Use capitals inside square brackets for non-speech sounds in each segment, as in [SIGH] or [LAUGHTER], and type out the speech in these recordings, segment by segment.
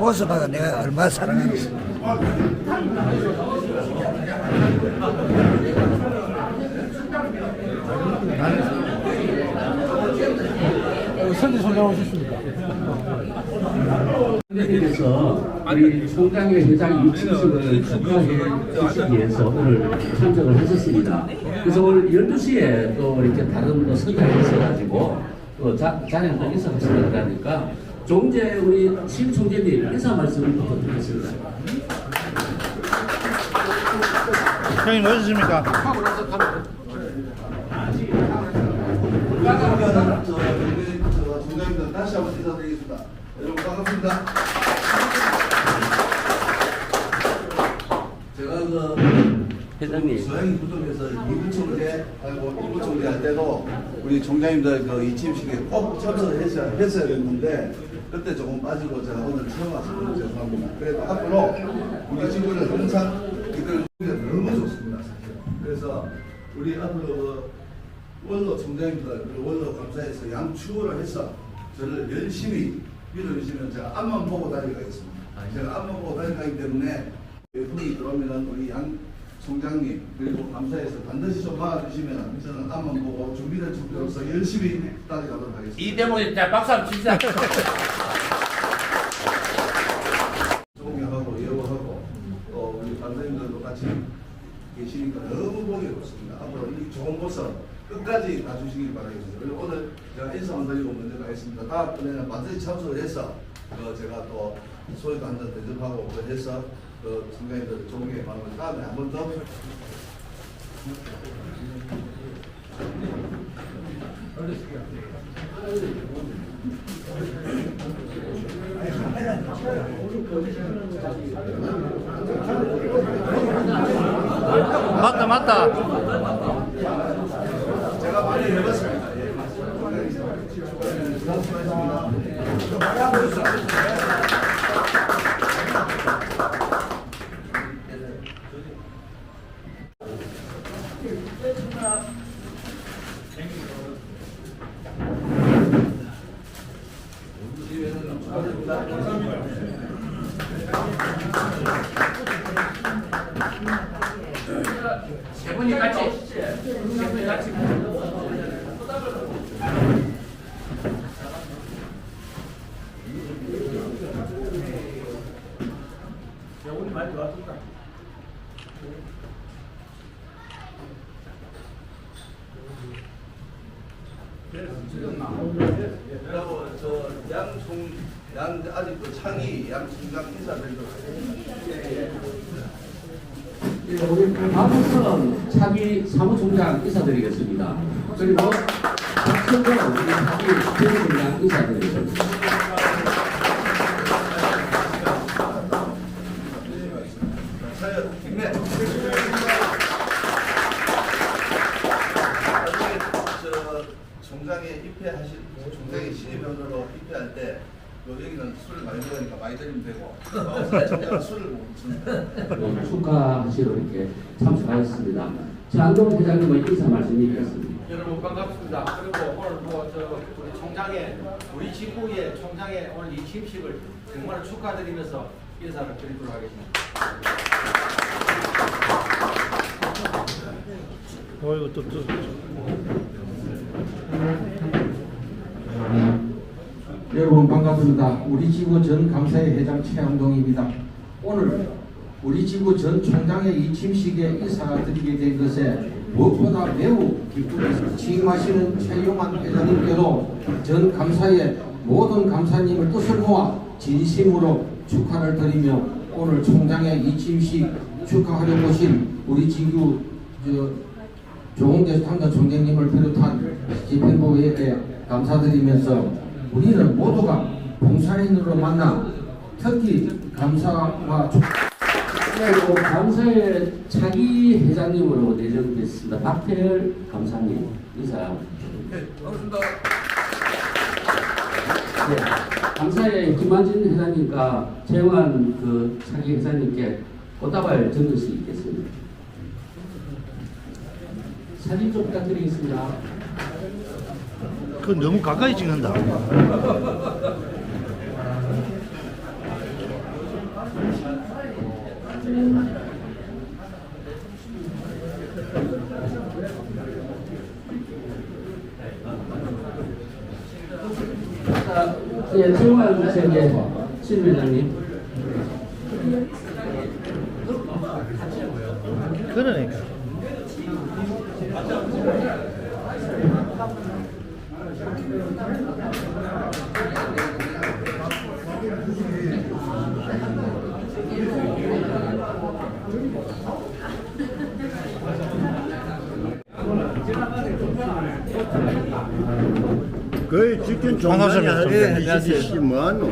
보스바가 내가 얼마나 사랑하겠어. 선지 소장 오셨습니까? 대해서 우리 총장의 회장 유치식을 축하해 주시기 위해서 오늘 참석을 하셨습니다. 그래서 오늘 12시에 또 이렇게 다른 또 선장이 있어가지고 또 자, 자네도 인사하시려고 하니까 종재 우리 심 총재님 인사 말씀 부탁드리겠습니다. 형님 어디십니까? 그러면 저 총장님들 다시 한번 인사드리겠습니다. 여러분 반갑습니다. 제가 그 회장님. 서양이 구청에서 이구총재 하고 이구총재 할 때도 우리 총장님들 그 이침식에 꼭 참석을 했어야, 했어야 됐는데 그때 조금 빠지고 제가 오늘 처음 와서 너무 죄송합니다. 그래도 앞으로 우리 친구들 항상 이들 너무 좋습니다. 그래서 우리 앞으로 그 원로 총장님들 그리고 원로 감사에서 양추구를 해서 저를 열심히 믿어주시면 제가 앞만 보고 다니겠습니다. 제가 앞만 보고 다니기 때문에 분이 들어오면 우리 양 총장님 그리고 감사에서 반드시 좀 막아주시면 저는 앞만 보고 준비된 준비로서 열심히 따라가도록 하겠습니다. 이 대목에 자 박수 한번 칩시다. [LAUGHS] 존경하고 예우하고 또 우리 반장님들도 같이 계시니까 너무 보기 좋습니다. 앞으로 이 좋은 모습 끝까지 가주시길 바라겠습니다. 그리고 오늘 제가 인사만 드리고 먼저 가겠습니다. 다음번에는 반드시 참석을 해서 그 제가 또 소리도 한잔 대접하고 그 해서 그 선생님들 존경의 마음을 다음에 한 번 더. 맞다 맞다. 제가 많이 해봤습니다. 예. 세 분이 같이 세 분이 같이 그리고 저 양총 양 아직 그 창이 양 총장 인사드리도록 하겠습니다. 예, 우리 박수선 차기 사무총장 인사드리겠습니다. 그리고 박성근 우리 차기 부총장 인사드리겠습니다. 차여 김내. 나중에 저 총장에 입회하실 총장이 신입병으로 입회할 때 요 여기는 술을 많이 먹으니까 많이 드리면 되고 어, 총장은 술을 못 먹습니다. 네, 축하하시러 이렇게 참석하였습니다. 장동 회장님의 인사 말씀 있겠습니다. 여러분 반갑습니다. 그리고 오늘 뭐저 우리 총장의 우리 지구의 총장의 오늘 이 취임식을 정말 축하드리면서 인사를 드리도록 하겠습니다. 어이구 또 또. 반갑습니다. 우리 지구 전 감사회 회장 최양동입니다. 오늘 우리 지구 전 총장의 이 침식에 인사드리게 된 것에 무엇보다 매우 기쁘게 취임하시는 최용환 회장님께도 전 감사회 모든 감사님을 뜻을 모아 진심으로 축하를 드리며 오늘 총장의 이 침식 축하하려 오신 우리 지구 저 조홍재 탐관 총장님을 비롯한 집행부에게 감사드리면서 우리는 모두가 봉사인으로 만나 특히 감사와 축 그리고 감사의 차기 회장님으로 내정됐습니다. 박태열 감사님 인사. 네, 반갑습니다. 네, 감사의 김한진 회장님과 최영환 그 차기 회장님께 꽃다발 전할 수 있겠습니다. 사진 좀 부탁드리겠습니다. 그 너무 가까이 찍는다. 예, 수고하셨습니다. 신민장님. 거의 직전 반갑습니다, 종단에 총장님. 이씨 뭐하노?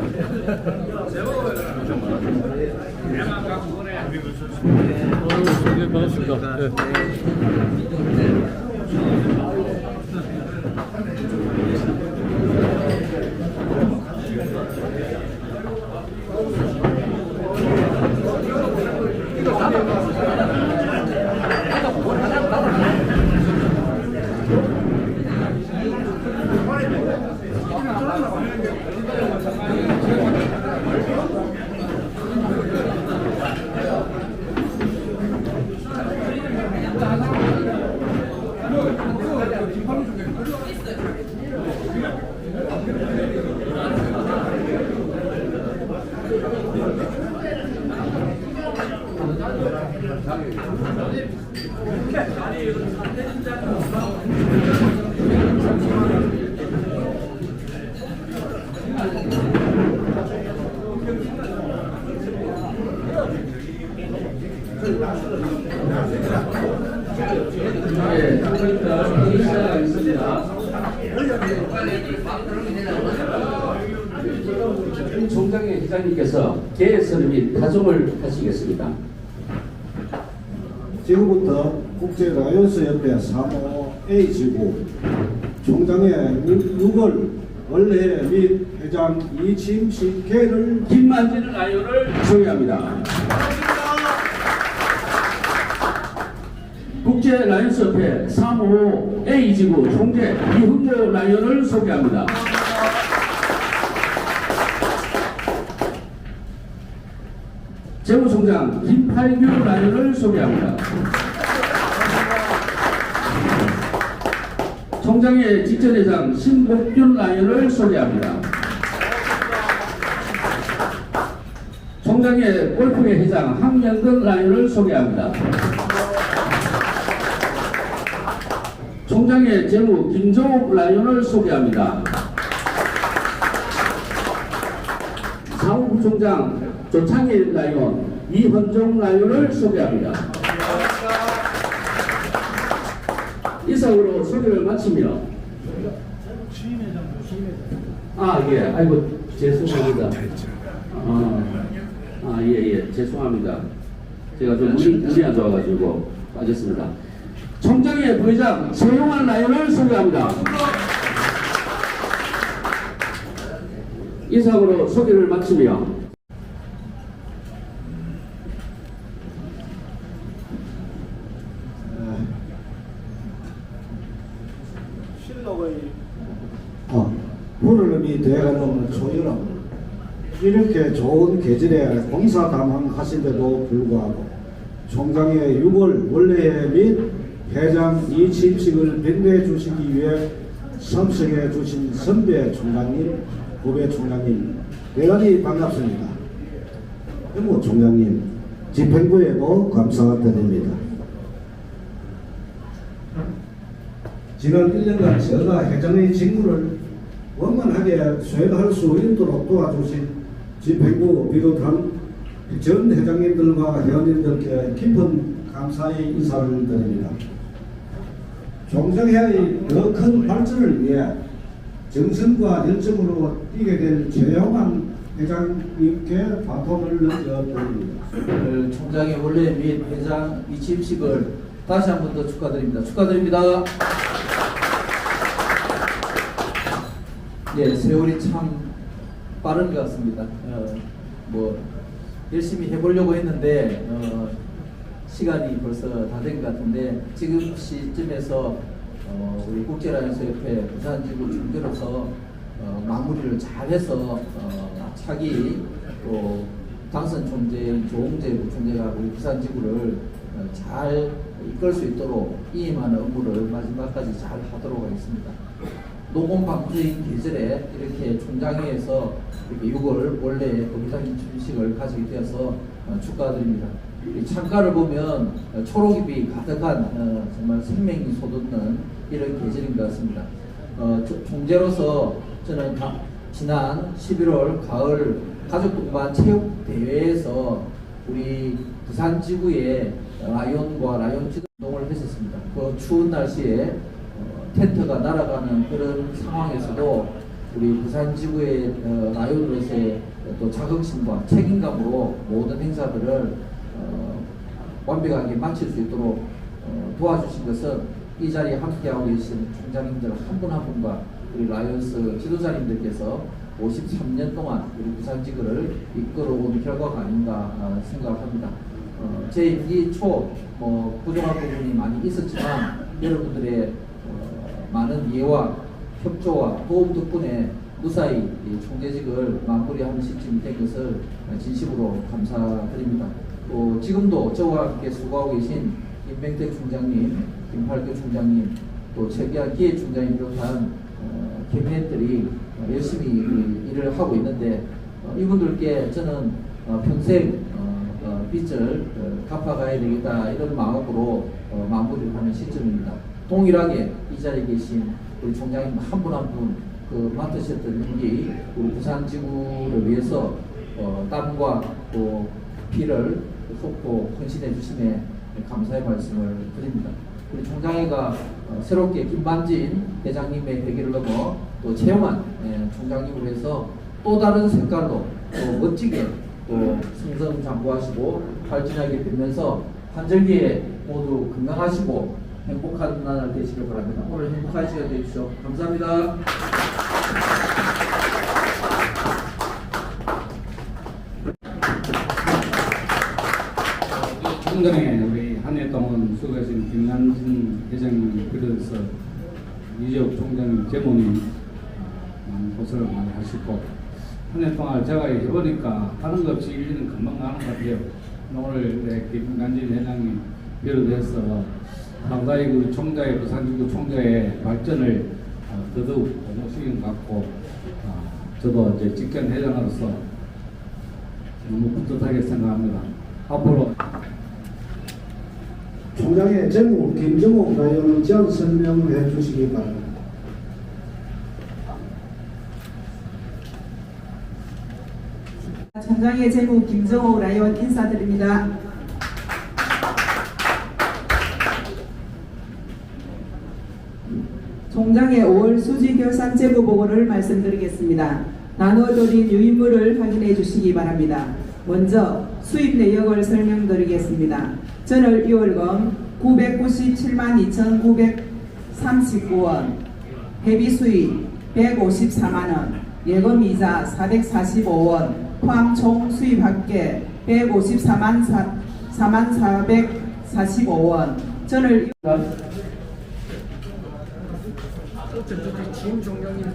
예, 그러니까 회의 총장의 회장님께서 개선 및 타종을 하시겠습니다. 지금부터 국제 라이온스 협회 3호 A지구 총장의 6월 원래 및 회장 이침식 개를 김만진 라이온을 소개합니다. 국제 라이온스 협회 3호 A지구 총재 이훈모 라이온을 소개합니다. 재무총장 김팔규 라이온을 소개합니다. 총장의 직전회장 신복균 라이온을 소개합니다. 총장의 골프회 회장 황명근 라이온을 소개합니다. 총장의 재무 김종욱 라이온을 소개합니다. 사무부총장 조창일 라이온, 이헌종 라이온을 소개합니다. 이상으로 소개를 마치며 아, 예. 아이고, 죄송합니다. 아, 아, 예, 예. 죄송합니다. 제가 좀 물이 안 좋아가지고 빠졌습니다. 총장의 부회장 최용환 라이언을 소개합니다. 이상으로 소개를 마치며 어, 푸르름이 되어가는 초여름 이렇게 좋은 계절에 공사 담항하신데도 불구하고 총장의 6월 원래회 및 회장 이침식을 빛내 주시기 위해 참석해 주신 선배 총장님, 후배 총장님 대단히 반갑습니다. 현무 총장님 집행부에도 감사드립니다. 지난 1년간 제가 회장의 직무를 원만하게 수행할 수 있도록 도와주신 집행부 비롯한 전 회장님들과 회원님들께 깊은 감사의 인사를 드립니다. 종정회의 더 큰 발전을 위해 정성과 열정으로 뛰게 될 최영환 회장님께 바통을 넘겨드립니다. 오늘 총장의 원래 및 회장 이침식을 다시 한 번 더 축하드립니다. 축하드립니다. 네, 세월이 참 빠른 것 같습니다. 어, 뭐 열심히 해보려고 했는데 어, 시간이 벌써 다 된 것 같은데 지금 시점에서 어, 우리 국제라이언스협회 부산지구 중대로서 어, 마무리를 잘해서 어, 차기 또 당선 총재인 조홍재 부총재가 우리 부산지구를 어, 잘 이끌 수 있도록 이임하는 업무를 마지막까지 잘 하도록 하겠습니다. 녹음 방송인 계절에 이렇게 총장회에서 이렇게 6월 원래 회장님 취임식을 가지게 되어서 어, 축하드립니다. 이 창가를 보면 어, 초록잎이 가득한 어, 정말 생명이 솟는 이런 계절인 것 같습니다. 어, 저- 총재로서 저는 가- 지난 11월 가을 가족 동반 체육 대회에서 우리 부산 지구의 라이온과 라이온 지도운동을 했었습니다. 그 추운 날씨에 어, 텐트가 날아가는 그런 상황에서도 우리 부산 지구의 어, 라이온으로서의 또 자긍심과 책임감으로 모든 행사들을 어, 완벽하게 마칠 수 있도록 어, 도와주신 것은 이 자리에 함께하고 계신 총장님들 한 분한 분과 우리 라이온스 지도자님들께서 53년 동안 우리 부산지구를 이끌어온 결과가 아닌가 어, 생각합니다. 어, 제 임기 초 뭐, 부족한 부분이 많이 있었지만 여러분들의 어, 많은 이해와 협조와 도움 덕분에 무사히 이 총재직을 마무리하는 시점이 된 것을 진심으로 감사드립니다. 또 지금도 저와 함께 수고하고 계신 김명택 총장님, 김팔교 총장님, 또 최기한 기획총장님 비롯한 어, 캐비넷들이 어, 열심히 이 일을 하고 있는데 어, 이분들께 저는 어, 평생 어, 어, 빚을 어, 갚아가야 되겠다 이런 마음으로 어, 마무리를 하는 시점입니다. 동일하게 이 자리에 계신 우리 총장님 한 분 한 분 그 맡으셨던 일이 우리 부산 지구를 위해서 어, 땀과 또 피를 쏟고 헌신해 주심에 감사의 말씀을 드립니다. 우리 총장회가 어, 새롭게 김반진 회장님의 대기를 넘어 또 최영환 예, 총장님으로 해서 또 다른 색깔로 또 멋지게 또 승승장구하시고 발전하게 되면서 한절기에 모두 건강하시고 행복한 나날 되시길 바랍니다. 오늘 행복한 시간 되십시오. 감사합니다. 전에 우리 한 해 동안 수고하신 김남진 회장님 그래서 이재욱 총장님 제모님 많은 고생을 많이 하시고 한 해 동안 제가 해보니까 하는 것 없이 1년은 금방 가는 것 같아요. 오늘 네, 김남진 회장님 비롯해서 상당히 그 총장의 부산지구 총장의 발전을 어, 더더욱 고무신경 갖고 어, 저도 이제 직전 회장으로서 너무 뿌듯하게 생각합니다. 앞으로 총장의 제목 김정옥 라이언 지원 설명해 주시기 바랍니다. 총장의 제국 김정호 라이온 인사드립니다. 총장의 5월 수지 결산 제보 보고를 말씀드리겠습니다. 나누어드린 유인물을 확인해 주시기 바랍니다. 먼저 수입 내역을 설명드리겠습니다. 전월 2월금 997만 2,939원, 회비 수입 154만원, 예금 이자 445원, 포함 총 수입 합계 154만 4만 445원. 전월 부모님은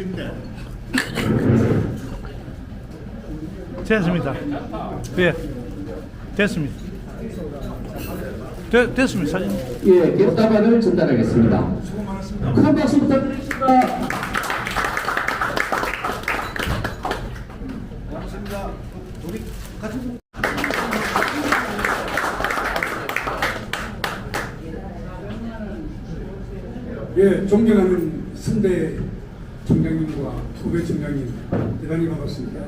사진 찍는데 됐습니다. 예. 됐습니다. 됐, 됐습니다. 사진. 예, 격담안을 전달하겠습니다. 큰 박수 부탁드리겠습니다. 예, 존경하는 선대 총장님과 후배 총장님 대단히 반갑습니다.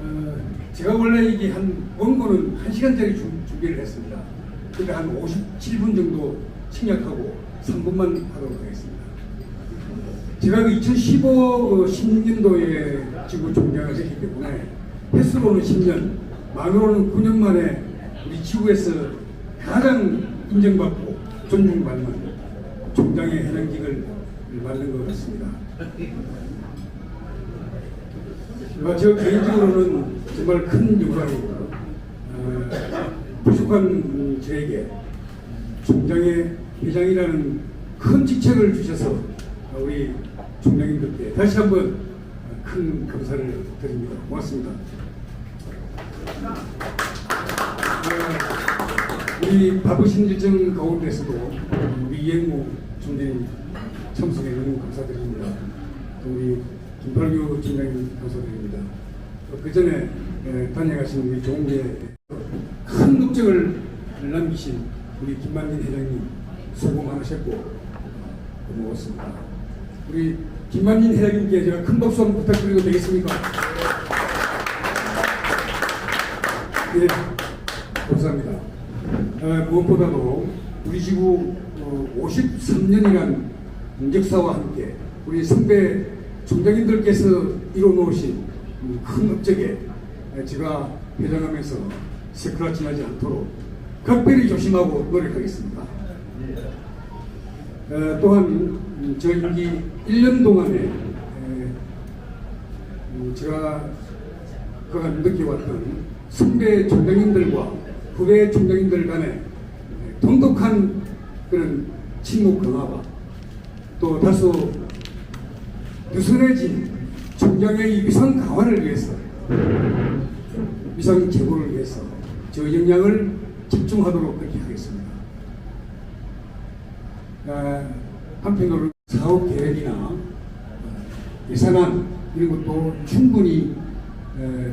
어, 제가 원래 이게 한 원고는 한 시간짜리 준- 준비를 했습니다. 근데 한 57분 정도 생략하고 3분만 하도록 하겠습니다. 제가 그 2015 어, 16년도에 지구 총장을 했기 때문에 횟수로는 10년, 만으로는 9년 만에 우리 지구에서 가장 인정받고 존중받는 총장의 해당직을 맡는 것 같습니다. 어, 저 개인적으로는 정말 큰 영광이고 어, 부족한 저에게 총장의 회장이라는 큰 직책을 주셔서 우리 총장님들께 다시 한번 큰 감사를 드립니다. 고맙습니다. 어, 우리 바쁘신 일정 가운데서도 우리 이행무 총장님 참석해 너무 감사드립니다. 또 우리 김팔규 총장님 감사드립니다. 그 전에 다녀가신 우리 종계 큰 업적을 남기신 우리 김만진 회장님 수고 많으셨고 어, 고마웠습니다. 우리 김만진 회장님께 제가 큰 박수 한번 부탁드려도 되겠습니까? 예, 감사합니다. 어, 무엇보다도 우리 지구 어, 53년이란 역사와 함께 우리 선배 총장님들께서 이뤄놓으신 음, 큰 업적에 제가 회장하면서 세크라치 나지 않도록 각별히 조심하고 노력하겠습니다. 어, 또한 음, 저 임기 1년 동안에 에, 음, 제가 그간 느껴왔던 선배 총장님들과 후배 총장님들 간의 돈독한 그런 친목 강화와 또 다소 느슨해진 총장의 위상 강화를 위해서 위상 제고를 위해서 저 역량을 집중하도록 그렇게 하겠습니다. 아, 한편으로 사업 계획이나 어, 예산안 이런 것도 충분히 에,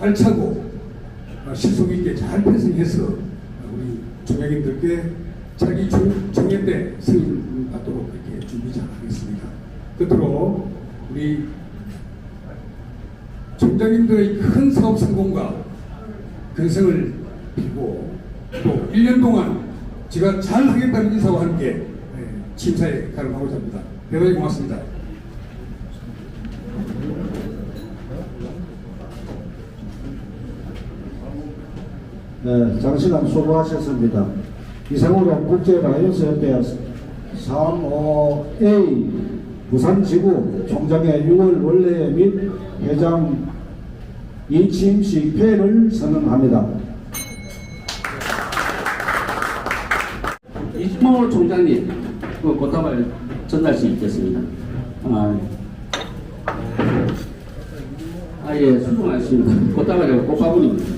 알차고 어, 실속 있게 잘 편성해서 우리 총장님들께 자기 종- 정회 때 승인 받도록 이렇게 준비 잘 하겠습니다. 끝으로 우리 총장님들의 큰 사업 성공과 근성을 빌고 또 1년 동안 제가 잘 하겠다는 인사와 함께 예, 심사에 가름하고자 합니다. 대단히 고맙습니다. 네, 장시간 수고하셨습니다. 이상우령 국제라이언스협회 35A 부산지구 총장의 6월 원래 및 회장 이침식 폐를 선언합니다. 이준모 총장님, 그 꽃다발 전달 수 있겠습니다. 아, 아 예, 수고하셨습니다. 꽃다발이 꽃가분입니다.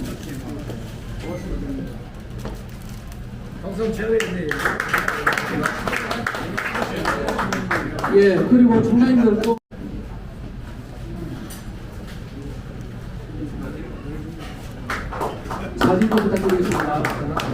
예, 그리고 총장님들 또 사진 좀 부탁드리겠습니다.